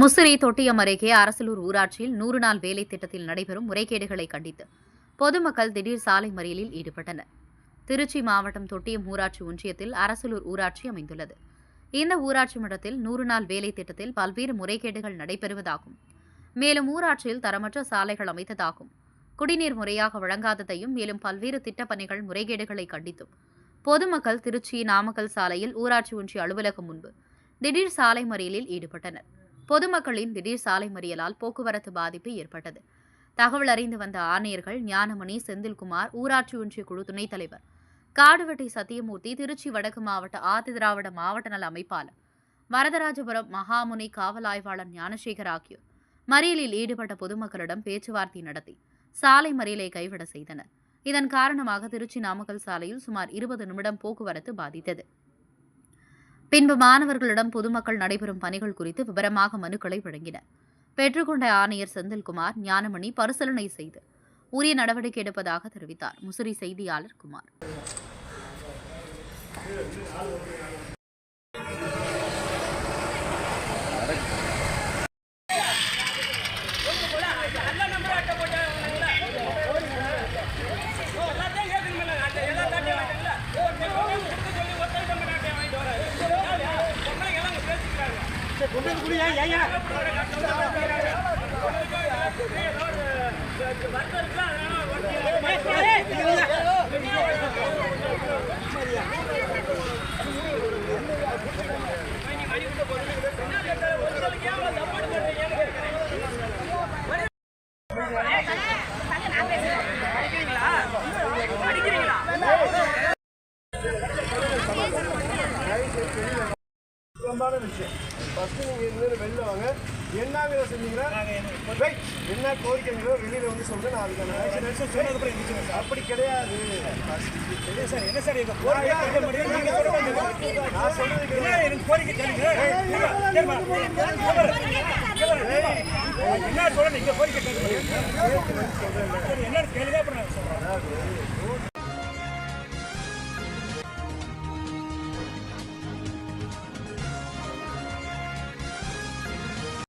முசிறி தொட்டியம் அருகே அரசலூர் ஊராட்சியில் நூறு நாள் வேலை திட்டத்தில் நடைபெறும் முறைகேடுகளை கண்டித்து பொதுமக்கள் திடீர் சாலை மறியலில் ஈடுபட்டனர். திருச்சி மாவட்டம் தொட்டியம் ஊராட்சி ஒன்றியத்தில் அரசலூர் ஊராட்சி அமைந்துள்ளது. இந்த ஊராட்சி மன்றத்தில் நூறு நாள் வேலை திட்டத்தில் பல்வேறு முறைகேடுகள் நடைபெறுவதாகும். மேலும் ஊராட்சியில் தரமற்ற சாலைகள் அமைத்ததாகும். குடிநீர் முறையாக வழங்காததையும் மேலும் பல்வேறு திட்டப்பணிகள் முறைகேடுகளை கண்டித்தும். பொதுமக்கள் திருச்சி நாமக்கல் சாலையில் ஊராட்சி ஒன்றிய அலுவலகம் முன்பு திடீர் சாலை மறியலில் ஈடுபட்டனர். பொதுமக்களின் திடீர் சாலை மறியலால் போக்குவரத்து பாதிப்பு ஏற்பட்டது. தகவல் அறிந்து வந்த ஆணையர்கள் ஞானமணி செந்தில்குமார் ஊராட்சி ஒன்றிய குழு துணைத் தலைவர் காடுவெட்டி சத்தியமூர்த்தி திருச்சி வடக்கு மாவட்ட ஆதிதிராவிட மாவட்ட நல அமைப்பாளர் வரதராஜபுரம் மகாமுனி காவல் ஆய்வாளர் ஞானசேகர் ஆகியோர் மறியலில் ஈடுபட்ட பொதுமக்களிடம் பேச்சுவார்த்தை நடத்தி சாலை மறியலை கைவிட செய்தனர். இதன் காரணமாக திருச்சி நாமக்கல் சாலையில் சுமார் இருபது நிமிடம் போக்குவரத்து பாதித்தது. பின்பு மாணவர்களிடம் பொதுமக்கள் நடைபெறும் பணிகள் குறித்து விவரமாக மனுக்களை வழங்கினர். பெற்றுக்கொண்ட ஆணையர் செந்தில்குமார் ஞானமணி பரிசீலனை செய்து உரிய நடவடிக்கை எடுப்பதாக தெரிவித்தார். முசிறி செய்தியாளர் குமார். ஏங்க முக்கியமான விஷயம் ஃபர்ஸ்ட் நீங்க இருந்து வெளில வாங்க என்னங்கிற சொன்னீங்கன்னா Wait. என்ன கோரிக்கைங்களோ வெளியில வந்து சொல்லுங்க நான் அதுக்கான அப்படி கிடையாது சார் என்ன சார் எங்க கோரிக்கை நான் சொல்றது என்ன. எனக்கு கோரிக்கை என்ன சொல்ல நீங்க கோரிக்கை கேளுங்க